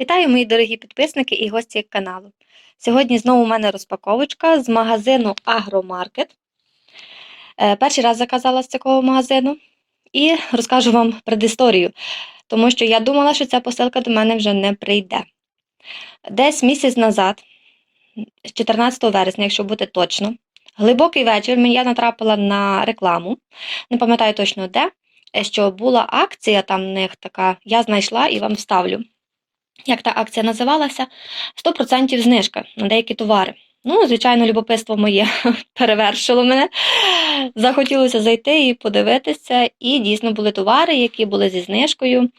Вітаю, мої дорогі підписники і гості каналу. Сьогодні знову у мене розпаковочка з магазину Агромаркет. Е, Перший раз заказала з цього магазину і розкажу вам предісторію, тому що я думала, що ця посилка до мене вже не прийде. Десь місяць назад, 14 вересня, якщо бути точно, глибокий вечір я натрапила на рекламу, не пам'ятаю точно де, що була акція там в них така, я знайшла і вам вставлю як та акція називалася, 100% знижка на деякі товари. Ну, звичайно, любопитство моє перевершило мене. Захотілося зайти і подивитися. І дійсно були товари, які були зі знижкою.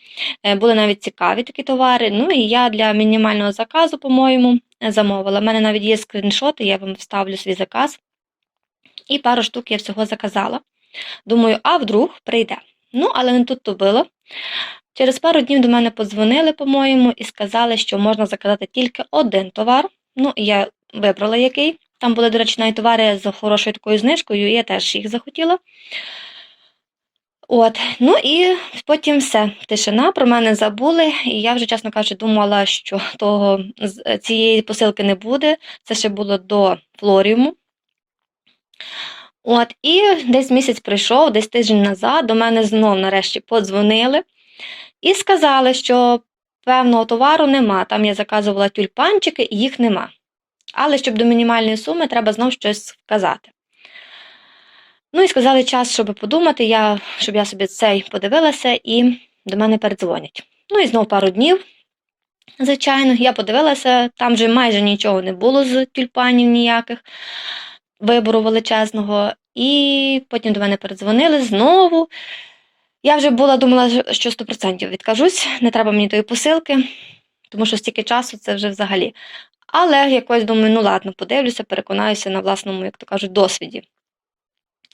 Е, Були навіть цікаві такі товари. Ну і я для мінімального заказу, по-моєму, замовила. У мене навіть є скріншоти, я вам вставлю свій заказ. І пару штук я всього заказала. Думаю, а вдруг прийде. Ну, але не тут то було. Через пару днів до мене подзвонили, по-моєму, і сказали, що можна заказати тільки один товар. Ну, я вибрала який. Там були, до речі, навіть товари з хорошою такою знижкою, і я теж їх захотіла. От, ну і потім все. Тишина про мене забули, і я вже, чесно кажучи, думала, що того цієї посилки не буде. Це ще було до Флоріуму. От, і десь місяць прийшов, десь тиждень назад, до мене знов нарешті подзвонили. І сказали, що певного товару нема. Там я заказувала тюльпанчики і їх нема. Але щоб до мінімальної суми треба знов щось вказати. Ну і сказали час, щоб подумати, я, щоб я собі цей подивилася і до мене передзвонять. Ну і знов пару днів. Звичайно, я подивилася, там вже майже нічого не було з тюльпанів ніяких вибору величезного. І потім до мене передзвонили знову. Я вже була думала, що 100% відкажусь, не треба мені тої посилки, тому що стільки часу це вже взагалі. Але якось думаю, ну ладно, подивлюся, переконаюся на власному, як то кажуть, досвіді.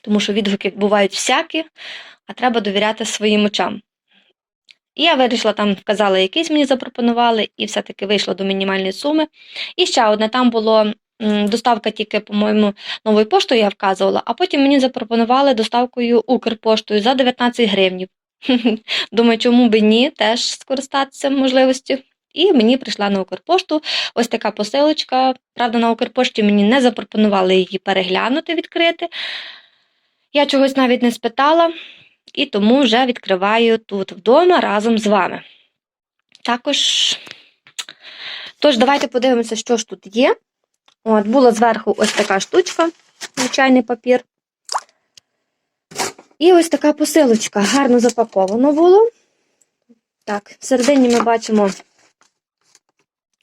Тому що відгуки бувають всякі, а треба довіряти своїм очам. І я вирішила, там вказала, якийсь мені запропонували, і все-таки вийшло до мінімальної суми. І ще одне, там було доставка тільки, по-моєму, новою поштою я вказувала, а потім мені запропонували доставкою Укрпоштою за 19 гривнів. Думаю, чому би ні, теж скористатися можливістю. І мені прийшла на Укрпошту ось така посилочка. Правда, на Укрпошті мені не запропонували її переглянути, відкрити. Я чогось навіть не спитала, і тому вже відкриваю тут вдома разом з вами. Також, тож, давайте подивимося, що ж тут є. От, була зверху ось така штучка, звичайний папір. І ось така посилочка. Гарно запаковано було. Так, всередині ми бачимо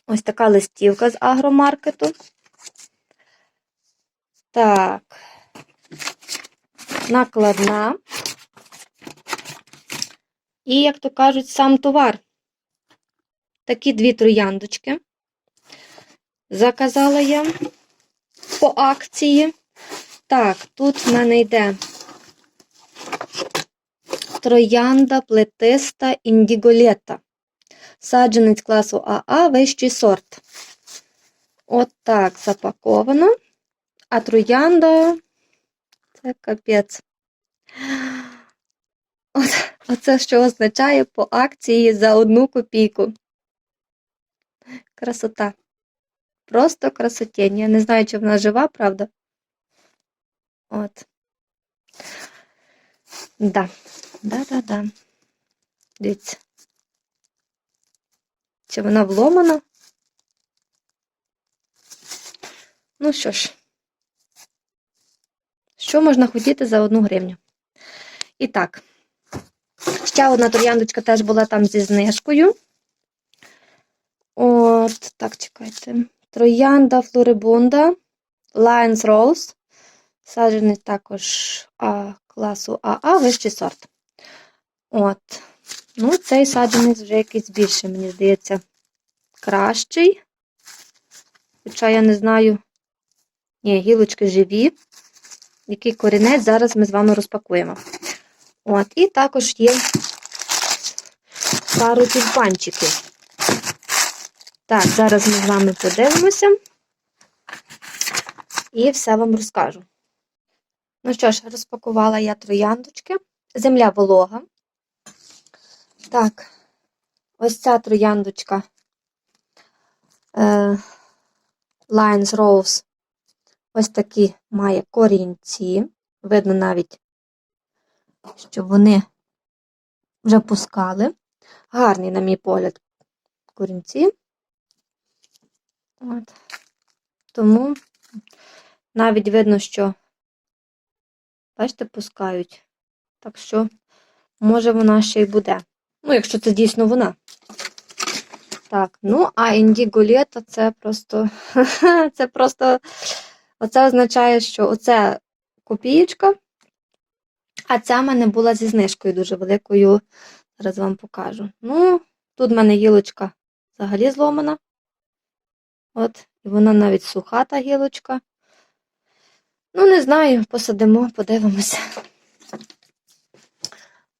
ось така листівка з агромаркету. Так, накладна. І, як то кажуть, сам товар. Такі дві трояндочки. Заказала я по акції. Так, тут в мене йде троянда плетиста індіголета. Саджанець класу АА вищий сорт. От так запаковано. А троянда це капець. От, оце що означає по акції за одну копійку. Красота. Просто красотень. Я не знаю, чи вона жива, правда? От. Да. Да-да-да. Дивіться. Чи вона вломана? Ну що ж, що можна хотіти за одну гривню? І так, ще одна трояндочка теж була там зі знижкою. От, так, чекайте. Троянда Флорибунда, Lions Rose. Саджений також а, класу АА, вищий сорт. От. Ну, цей саджанець вже якийсь більше, мені здається, кращий. Хоча я не знаю. Ні, гілочки живі. Який корінець зараз ми з вами розпакуємо. От, і також є пару тюльпанчиків. Так, зараз ми з вами подивимося і все вам розкажу. Ну що ж, розпакувала я трояндочки. Земля волога. Так, ось ця трояндочка е, Lions Rose ось такі має корінці. Видно навіть, що вони вже пускали. Гарні, на мій погляд, корінці. От. Тому навіть видно, що, бачите, пускають. Так що, може, вона ще й буде. Ну, якщо це дійсно вона. Так, ну, а індіго літо це просто. Це просто. Оце означає, що оце копієчка, а ця в мене була зі знижкою дуже великою. Зараз вам покажу. Ну, тут в мене гілочка взагалі зломана. От, і вона навіть суха та гілочка. Ну, не знаю, посадимо, подивимося.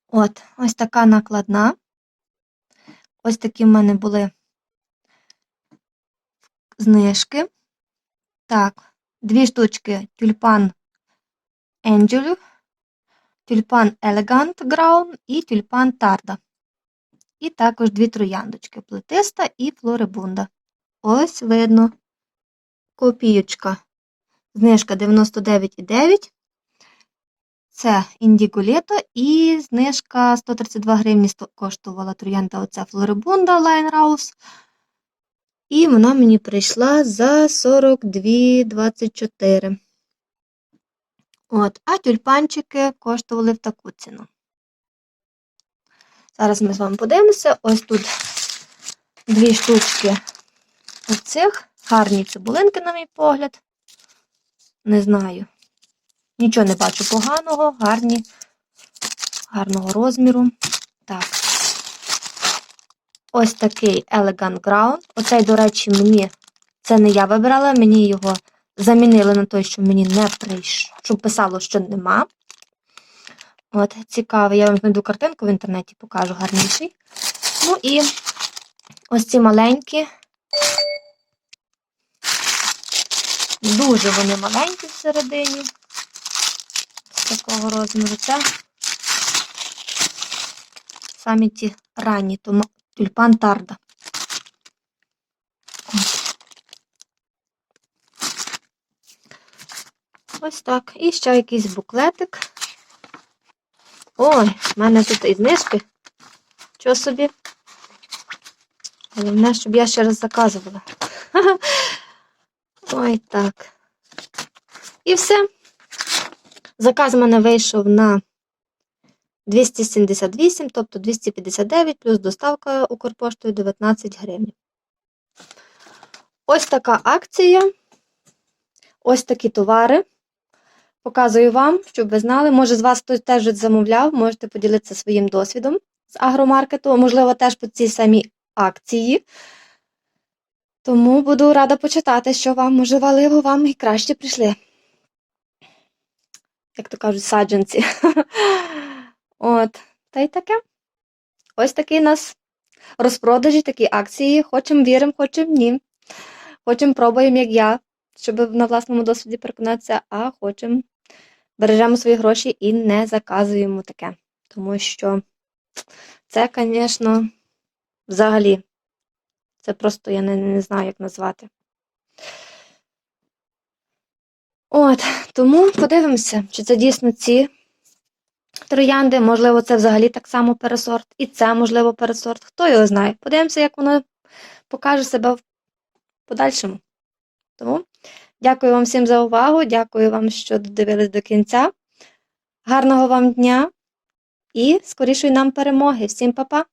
От, ось така накладна. Ось такі в мене були знижки. Так, дві штучки тюльпан Angel, тюльпан Elegant Ground і тюльпан Тарда. І також дві трояндочки плетиста і флорибунда. Ось видно копієчка. Знижка 99,9. Це індіголіто. і знижка 132 гривні коштувала троянда оця флорибунда Line Rose. І вона мені прийшла за 42,24. От, а тюльпанчики коштували в таку ціну. Зараз ми з вами подивимося. Ось тут дві штучки оцих. Гарні цибулинки, на мій погляд. Не знаю. Нічого не бачу поганого, гарні, гарного розміру. Так. Ось такий Elegant Ground. Оцей, до речі, мені це не я вибирала, мені його замінили на той, що мені не прийшло, щоб писало, що нема. От, цікавий, я вам знайду картинку в інтернеті, покажу гарніший. Ну і ось ці маленькі. Дуже вони маленькі всередині. З такого розміру. Це самі ті ранні, тому тюльпан тарда. Ось так. І ще якийсь буклетик. Ой, в мене тут і знижки. Що собі? Головне, щоб я ще раз заказувала. Ой, так. І все. Заказ в мене вийшов на 278, тобто 259 плюс доставка Укрпоштою 19 гривень. Ось така акція. Ось такі товари. Показую вам, щоб ви знали. Може, з вас хтось теж замовляв, можете поділитися своїм досвідом з агромаркету, можливо, теж по цій самій акції. Тому буду рада почитати, що вам, можливо, вам і краще прийшли. Як то кажуть, саджанці. От, та й таке. Ось такий у нас розпродажі, такі акції. Хочемо віримо, хочемо ні. Хочемо пробуємо, як я, щоб на власному досвіді переконатися, а хочемо бережемо свої гроші і не заказуємо таке. Тому що це, звісно, взагалі, це просто я не, не знаю, як назвати. От, тому подивимося, чи це дійсно ці троянди, можливо, це взагалі так само пересорт, і це, можливо, пересорт. Хто його знає? Подивимося, як воно покаже себе в подальшому. Тому дякую вам всім за увагу. Дякую вам, що додивились до кінця. Гарного вам дня і скорішої нам перемоги. Всім па-па!